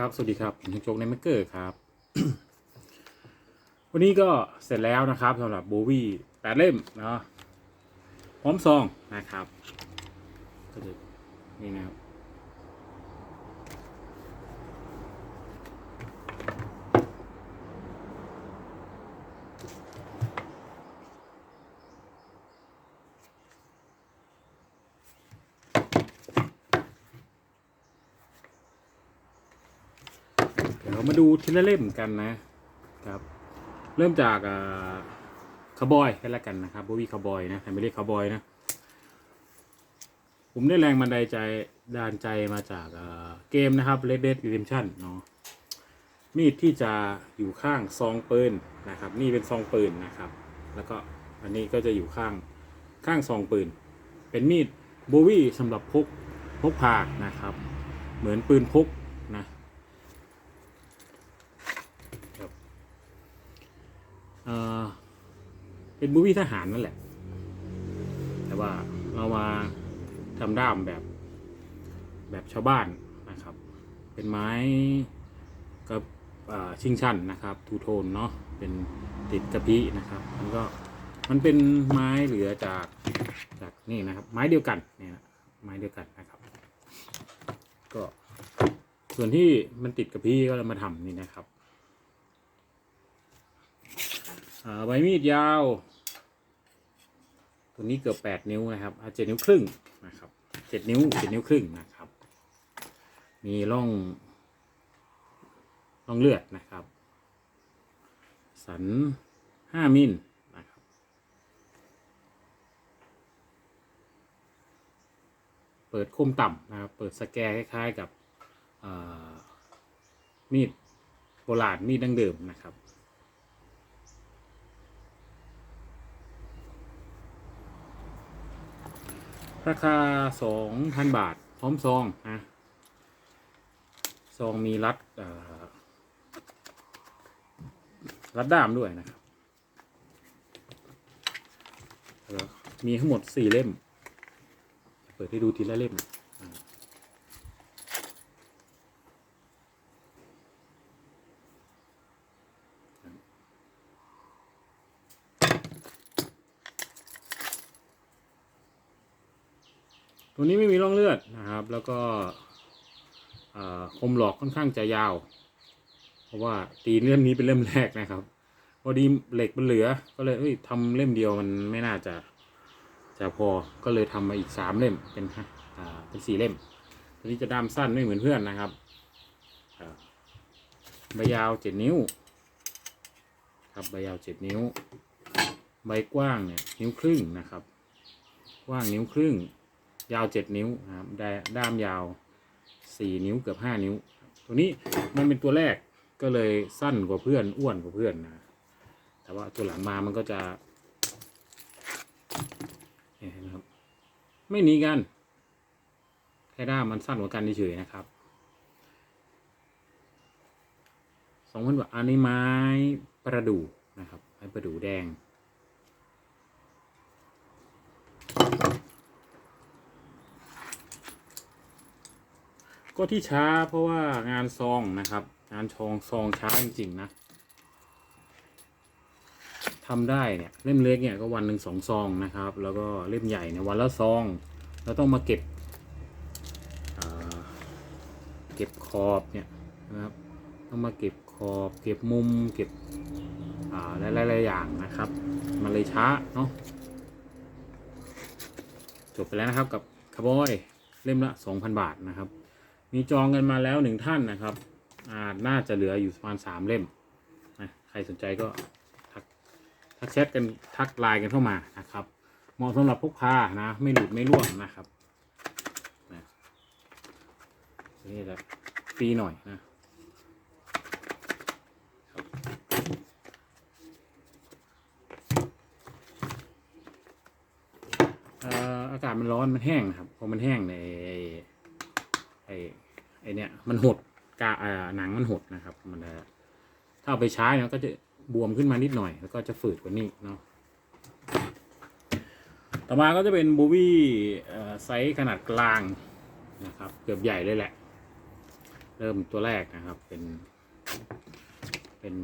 ครับ สวัสดีครับผมชงโจกในเมกเกอร์ครับ วันนี้ก็เสร็จแล้วนะครับสำหรับโบวี่แปดเล่มเนาะพร้อมซองนะครับก็จะนี่นะครับ มาดูทีละเล่มกันนะครับ เริ่มจากคาร์บอยกันละกันนะครับโบวี่คาร์บอยนะใครไม่เรียกคาร์บอยนะ ผมได้แรงบันดาลใจดานใจมาจากเกมนะครับ Red Dead Redemption เนาะมีดที่จะอยู่ข้างซองปืนนะครับ นี่เป็นซองปืนนะครับ แล้วก็อันนี้ก็จะอยู่ข้างข้างซองปืน เป็นมีดโบวี่สำหรับพกพกพานะครับ เหมือนปืนพกนะ เออเป็นบูวี่ทหารนั่นแหละ แต่ว่าเรามาทำด้ามแบบแบบชาวบ้านนะครับ เป็นไม้กับชิงชันนะครับทูโทนเนาะเป็นติดกระพี้นะครับ มันก็มันเป็นไม้เหลือจากจากนี่นะครับ ไม้เดียวกันเนี่ยนะไม้เดียวกันนะครับ ก็ส่วนที่มันติดกระพี้ก็เลยมาทำนี่นะครับ อ่า ใบมีดยาว ตัวนี้เกือบแปดนิ้วนะครับเจ็ดนิ้วครึ่งนะครับเจ็ดนิ้วเจ็ดนิ้วครึ่งนะครับ มีร่องร่องเลือดนะครับ สันห้ามิลนะครับ เปิดคมต่ำนะครับ เปิดสแกรคล้ายๆกับมีดโบราณมีดดั้งเดิมนะครับ ราคาสองพันบาท พร้อมซองนะซองมีรัดรัดด้ามด้วยนะครับมีทั้งหมดสี่เล่ม เปิดให้ดูทีละเล่มอ่า ตัวนี้ไม่มีร่องเลือดนะครับ แล้วก็คมหลอกค่อนข้างจะยาว เพราะว่าตีเล่มนี้เป็นเล่มแรกนะครับ พอดีเหล็กมันเหลือ ก็เลยเอ้ยทำเล่มเดียวมันไม่น่าจะจะพอ ก็เลยทำมาอีกสามเล่มเป็นอ่าเป็นสี่เล่ม ตัวนี้จะด้ามสั้นไม่เหมือนเพื่อนนะครับอ่าใบยาวเจ็ดนิ้ว ครับใบยาวเจ็ดนิ้ว ใบกว้างเนี่ยนิ้วครึ่งนะครับ กว้างนิ้วครึ่ง ยาวเจ็ดนิ้วนะครับได้ด้ามยาวสี่นิ้วเกือบห้านิ้ว ตัวนี้มันเป็นตัวแรกก็เลยสั้นกว่าเพื่อนอ้วนกว่าเพื่อนนะแต่ว่าตัวหลังมามันก็จะเนี่ยเห็นะครับ ไม่หนีกันแค่ด้ามมันสั้นกว่ากันเฉยๆนะครับสองพันบาทอันนี้ไม้ประดู่นะครับ ไม้ประดู่แดง ก็ที่ช้าเพราะว่างานซองนะครับ งานชองซองช้าจริง ๆ นะทำได้เนี่ยเล่มเล็กเนี่ยก็วันหนึ่งสองซองนะครับ แล้วก็เล่มใหญ่เนี่ยวันละซองแล้วต้องมาเก็บเก็บขอบเนี่ยนะครับต้องมาเก็บขอบเก็บมุมเก็บอ่าหลายๆอย่างนะครับ มันเลยช้าเนาะจบไปแล้วนะครับกับคาร์บอยเล่มละ 2,000 บาทนะครับ มีจองกันมาแล้วหนึ่งท่านนะครับอ่าน่าจะเหลืออยู่ประมาณสามเล่มนะใครสนใจก็ทักทักแชทกันทักไลน์กันเข้ามานะครับเหมาะสำหรับพกพานะไม่หลุดไม่ร่วงนะครับนะนี่แหละฟรีหน่อยนะอากาศมันร้อนมันแห้งครับพอมันแห้งในไอ ไอเนี่ยมันหดกาอ่าหนังมันหดนะครับมันถ้าเอาไปใช้เนี่ยก็จะบวมขึ้นมานิดหน่อย แล้วก็จะฝืดกว่านี้เนาะต่อมาก็จะเป็นบูบี้ไซส์ขนาดกลางนะครับ เกือบใหญ่เลยแหละ เริ่มตัวแรกนะครับเป็น เป็น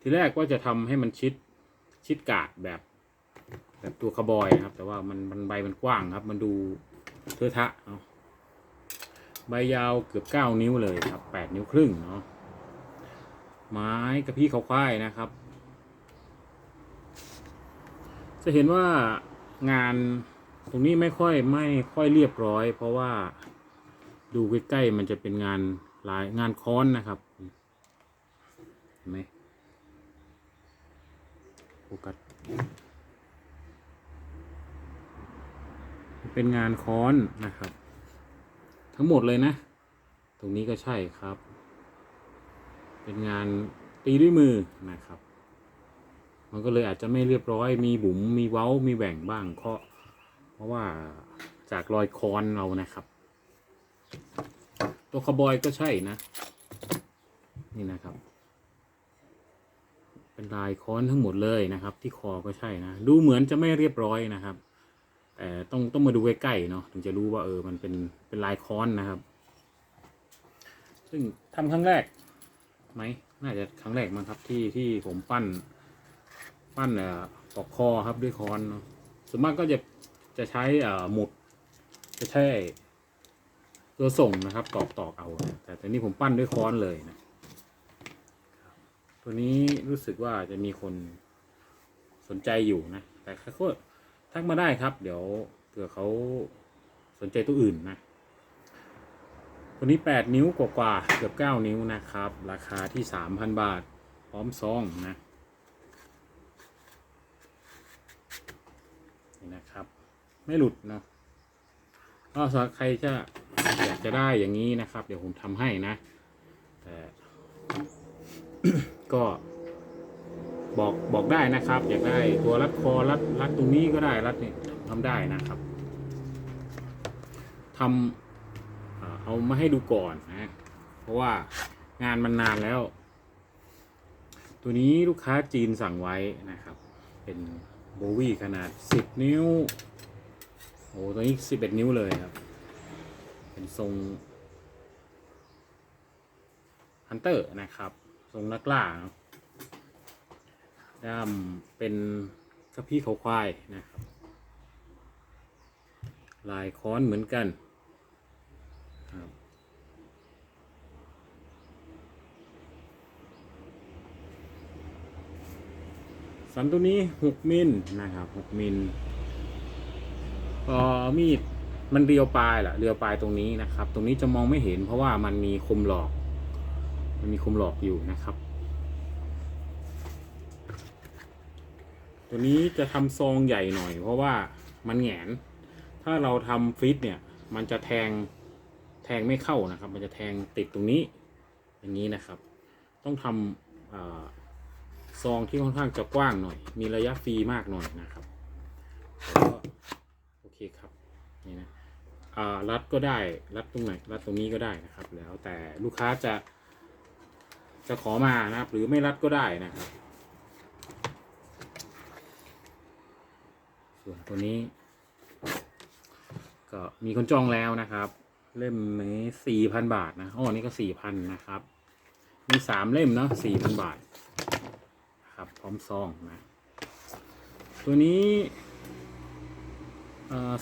ทีแรกว่าจะทำให้มันชิดชิดกาดแบบ แบบตัวคาบอยนะครับ แต่ว่ามันมันใบมันกว้างครับ มันดูเทอะทะเนาะ ใบยาวเกือบเก้านิ้วเลยครับแปดนิ้วครึ่งเนาะไม้กระพี่เขาควายนะครับ จะเห็นว่างานตรงนี้ไม่ค่อยไม่ค่อยเรียบร้อย เพราะว่าดูใกล้ๆมันจะเป็นงานลายงานค้อนนะครับเห็นไหมโฟกัสเป็นงานค้อนนะครับ ทั้งหมดเลยนะ ตรงนี้ก็ใช่ครับ เป็นงานตีด้วยมือนะครับ มันก็เลยอาจจะไม่เรียบร้อยมีบุ๋มมีเว้ามีแหว่งบ้างเพราะเพราะว่าจากรอยคอนเรานะครับ ตัวคาบอยก็ใช่นะ นี่นะครับ เป็นลายค้อนทั้งหมดเลยนะครับ ที่คอก็ใช่นะ ดูเหมือนจะไม่เรียบร้อยนะครับ แต่ต้องต้องมาดูใกล้ๆเนาะถึงจะรู้ว่าเออมันเป็นเป็นลายค้อนนะครับ ซึ่งทำครั้งแรกไหมน่าจะครั้งแรกมั้งครับที่ที่ผมปั้น ปั้นเอ่อปอกคอครับด้วยค้อนเนาะส่วนมากก็จะจะใช้เอ่อหมุดจะใช้ตัวส่งนะครับตอกตอกเอา แต่แต่นี่ผมปั้นด้วยค้อนเลยนะตัวนี้รู้สึกว่าจะมีคนสนใจอยู่นะ แต่ก็ ทักมาได้ครับ เดี๋ยวเผื่อเขาสนใจตัวอื่นนะตัวนี้ 8 นิ้วกว่าๆเกือบ 9 นิ้วนะครับ ราคาที่ 3,000 บาท พร้อมซองนะนี่นะครับ ไม่หลุดนะก็สำหรับใครจะอยากจะได้อย่างนี้นะครับ เดี๋ยวผมทำให้นะ แต่ก็ บอกบอกได้นะครับ อยากได้ตัวรัดคอรัดรัดตรงนี้ก็ได้รัดนี่ทำได้นะครับทำเอ่อเอามาให้ดูก่อนนะเพราะว่างานมันนานแล้ว ตัวนี้ลูกค้าจีนสั่งไว้นะครับ เป็นโบวี่ขนาด 10 นิ้วโอ้ตัวนี้ 11 นิ้วเลยครับ เป็นทรงฮันเตอร์นะครับ ทรงนักล่านะ ด้ามเป็นกระพี่เขาควายนะครับ ลายค้อนเหมือนกันครับสันตัวนี้ 6 มิลนะครับ 6 มิลพอมีดมันเรียวปลายแหละเรียวปลายตรงนี้นะครับ ตรงนี้จะมองไม่เห็นเพราะว่ามันมีคมหลอก มันมีคมหลอกอยู่นะครับ ตัวนี้จะทำซองใหญ่หน่อย เพราะว่ามันแหงน ถ้าเราทำฟิตเนี่ย มันจะแทงแทงไม่เข้านะครับ มันจะแทงติดตรงนี้ อย่างนี้นะครับ ต้องทำซองที่ค่อนข้างจะกว้างหน่อย มีระยะฟรีมากหน่อยนะครับก็โอเคครับนี่นะรัดก็ได้รัดตรงไหนรัดตรงนี้ก็ได้นะครับ แล้วแต่ลูกค้าจะจะขอมานะครับ หรือไม่รัดก็ได้นะครับ ส่วนตัวนี้ ก็มีคนจองแล้วนะครับ เล่มนี้สี่พันบาทนะอ๋อนี่ก็สี่พันนะครับ มีสามเล่มเนาะสี่พันบาทครับพร้อมซองนะตัวนี้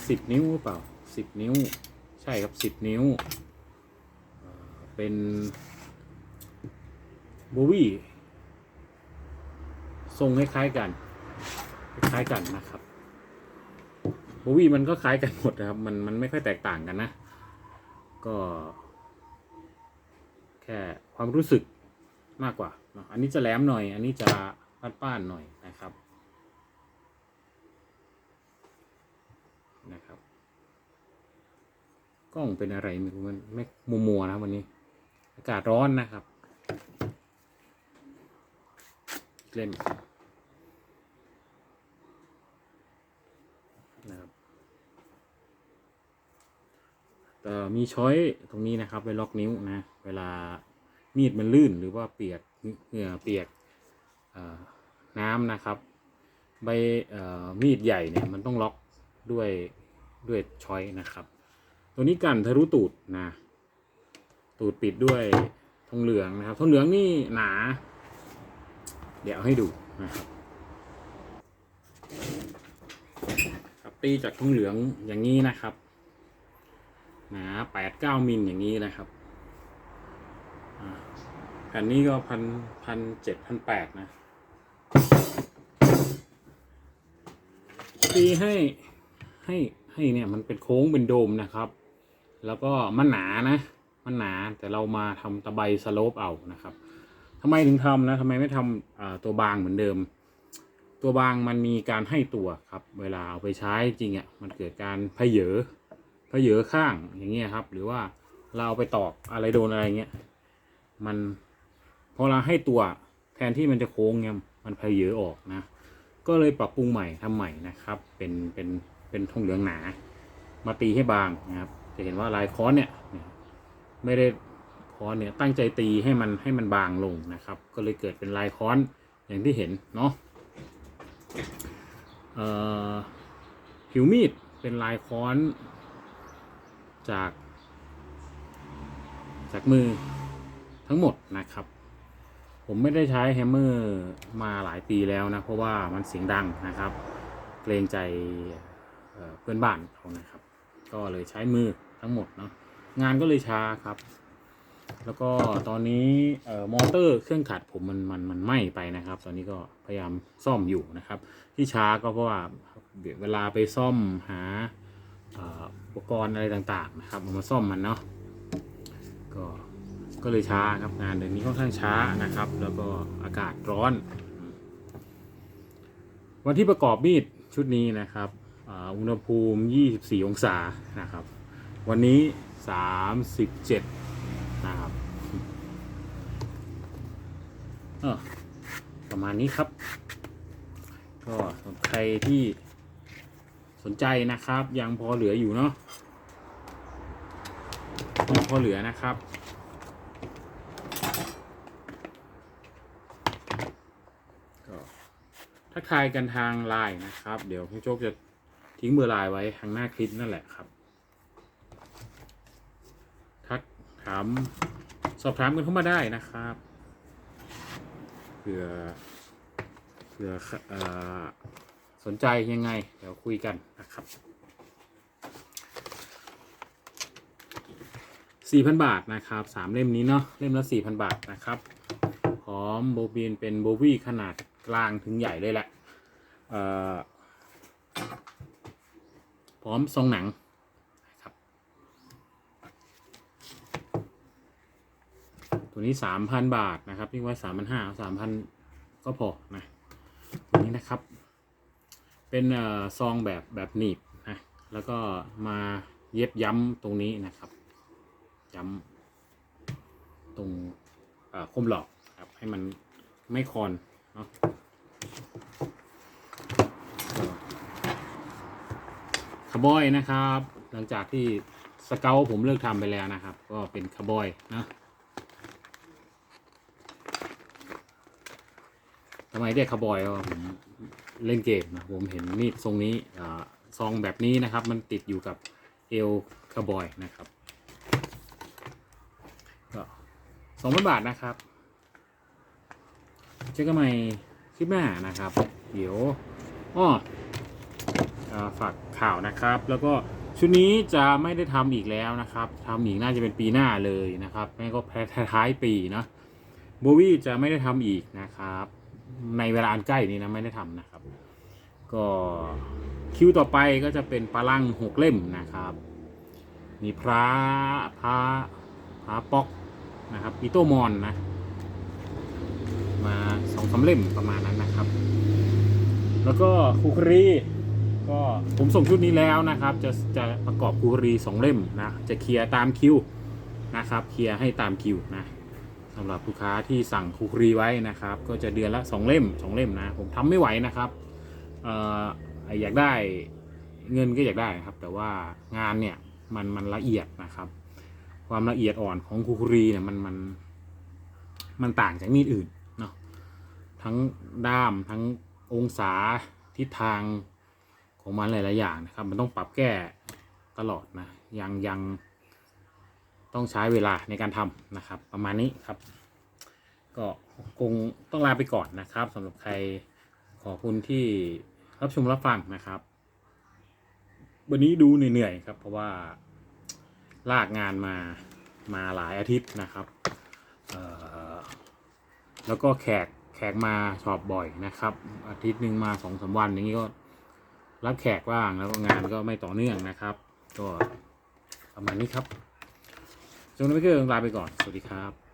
สิบนิ้วหรือเปล่าสิบนิ้ว ใช่ครับสิบนิ้วเเป็นโบวี่ทรงคล้ายๆกัน คล้ายกันนะครับ บวี่มันก็คล้ายกันหมดนะครับ มันมันไม่ค่อยแตกต่างกันนะ ก็ แค่ความรู้สึกมากกว่า อันนี้จะแหลมหน่อย อันนี้จะป้านๆหน่อยนะครับนะครับกล้องเป็นอะไรไม่รู้มันไม่มัวมัวนะวันนี้ อากาศร้อนนะครับ เล่นะครับแต่ มีช้อยตรงนี้นะครับไว้ล็อกนิ้วนะ เวลามีดมันลื่นหรือว่าเปียกเหงื่อเปียกน้ำนะครับใบมีดใหญ่เนี่ยมันต้องล็อกด้วยด้วยช้อยนะครับ ตัวนี้กันทะลุตูดนะตูดปิดด้วยทองเหลืองนะครับทองเหลืองนี่หนา เดี๋ยวให้ดูนะครับครับตีจากทองเหลืองอย่างนี้นะครับ หนาแปดเก้ามิลอย่างนี้นะครับแผ่นนี้ก็พันพันเจ็ดพันแปดนะตีให้ให้ให้เนี่ยมันเป็นโค้งเป็นโดมนะครับ แล้วก็มันหนานะมันหนาแต่เรามาทำตะไบสโลปเอานะครับทำไมถึงทำนะทำไมไม่ทำอ่าตัวบางเหมือนเดิม ตัวบางมันมีการให้ตัวครับ เวลาเอาไปใช้จริงอะ่ะมันเกิดการพเยอ พเยอข้างอย่างเงี้ยครับ หรือว่าเราเอาไปตอกอะไรโดนอะไรเงี้ยมันพอเราให้ตัวแทนที่มันจะโค้งเนี่ยมันพเยอออกนะ ก็เลยปรับปรุงใหม่ทำใหม่นะครับ เป็นเป็นเป็นทงเหลืองหนา มาตีให้บางนะครับ จะเห็นว่าลายค้อนเนี่ยไม่ได้ค้อนเนี่ยตั้งใจตีให้มันให้มันบางลงนะครับ ก็เลยเกิดเป็นลายค้อนอย่างที่เห็นเนาะเอ่อผิวมีดเป็นลายค้อน จาก จากมือทั้งหมดนะครับ ผมไม่ได้ใช้แฮมเมอร์มาหลายปีแล้วนะ เพราะว่ามันเสียงดังนะครับ เกรงใจเเพื่อนบ้านเขานะครับ ก็เลยใช้มือทั้งหมดเนาะงานก็เลยช้าครับ แล้วก็ตอนนี้ออมอเตอร์เครื่องขัดผมมันมันมันไหม้ไปนะครับ ตอนนี้ก็พยายามซ่อมอยู่นะครับ ที่ช้าก็เพราะว่าเวลาไปซ่อมหา อุปกรณ์อะไรต่างๆนะครับเอามาซ่อมมันเนาะก็ก็เลยช้าครับงานเดือนนี้ค่อนข้างช้านะครับ แล้วก็อากาศร้อน วันที่ประกอบมีดชุดนี้นะครับอุณหภูมิ 24 องศานะครับ วันนี้ 37 นะครับประมาณนี้ครับ ก็ใครที่ นใจนะครับ ยังพอเหลืออยู่เนาะยังพอเหลือนะครับ ก็ทักทายกันทางไลน์นะครับ เดี๋ยวพี่โจ๊กจะทิ้งเบอร์ไลน์ไว้ข้างหน้าคลิปนั่นแหละครับ ทักถามสอบถามกันเข้ามาได้นะครับเผื่อเผื่ออ สนใจยังไง เดี๋ยวคุยกันนะครับ4,000บาทนะครับสามเล่มนี้เนาะเล่มละ4,000บาทนะครับพร้อมโบบีนเป็นโบวี่ขนาดกลางถึงใหญ่เลยแหละพร้อมทรงหนังนะครับตัวนี้สามพันบาทนะครับนี่ไว้สามพันห้าสามพันก็พอนะตัวนี้นะครับ เป็นซองแบบแบบหนีบนะแล้วก็มาเย็บย้ำตรงนี้นะครับ ย้ำตรงเอ่อคมหลอกครับให้มันไม่คอนเนาะคาร์บอยนะครับ หลังจากที่สเกลผมเลิกทำไปแล้วนะครับ ก็เป็นคาร์บอยนะทำไมเรียกคาร์บอยก็ผม เล่นเกมนะผมเห็นมีดทรงนี้ซองแบบนี้นะครับ มันติดอยู่กับเอลคาบอยนะครับก็สองพันบาทนะครับเจอกันใหม่คลิปหน้านะครับ เดี๋ยวอ้อฝากข่าวนะครับ แล้วก็ชุดนี้จะไม่ได้ทำอีกแล้วนะครับทำอีกน่าจะเป็นปีหน้าเลยนะครับไม่ก็แพ้ท้ายปีนะโบวี่จะไม่ได้ทำอีกนะครับ ในเวลาอันใกล้นี้นะไม่ได้ทำนะครับ ก็คิวต่อไปก็จะเป็นปลาลังหกเล่มนะครับ มีพระพระพระปอกนะครับอีโตมอนนะ มาสองสามเล่มประมาณนั้นนะครับ แล้วก็คูครีก็ผมส่งชุดนี้แล้วนะครับ จะจะประกอบคูครีสองเล่มนะจะเคลียร์ตามคิวนะครับ เคลียร์ให้ตามคิวนะสำหรับลูกค้าที่สั่งคูครีไว้นะครับ ก็จะเดือนละสองเล่มสองเล่มนะ ผมทำไม่ไหวนะครับ เอออยากได้เงินก็อยากได้ครับ แต่ว่างานเนี่ยมันมันละเอียดนะครับ ความละเอียดอ่อนของคูครีเนี่ยมันมันมันต่างจากมีดอื่นเนาะทั้งด้ามทั้งองศาทิศทางของมันหลายๆอย่างนะครับ มันต้องปรับแก้ตลอดนะยังยังต้องใช้เวลาในการทำนะครับ ประมาณนี้ครับ ก็คงต้องลาไปก่อนนะครับสำหรับใคร ขอบคุณที่รับชมรับฟังนะครับ วันนี้ดูเหนื่อยๆครับ เพราะว่าลากงานมามาหลายอาทิตย์นะครับแล้วก็แขกแขกมาชอบบ่อยนะครับ อาทิตย์หนึ่งมาสองสามวันอย่างนี้ก็รับแขกบ้างแล้วก็งานก็ไม่ต่อเนื่องนะครับ ก็ประมาณนี้ครับช่วงนี้ไม่เกินลาไปก่อน สวัสดีครับ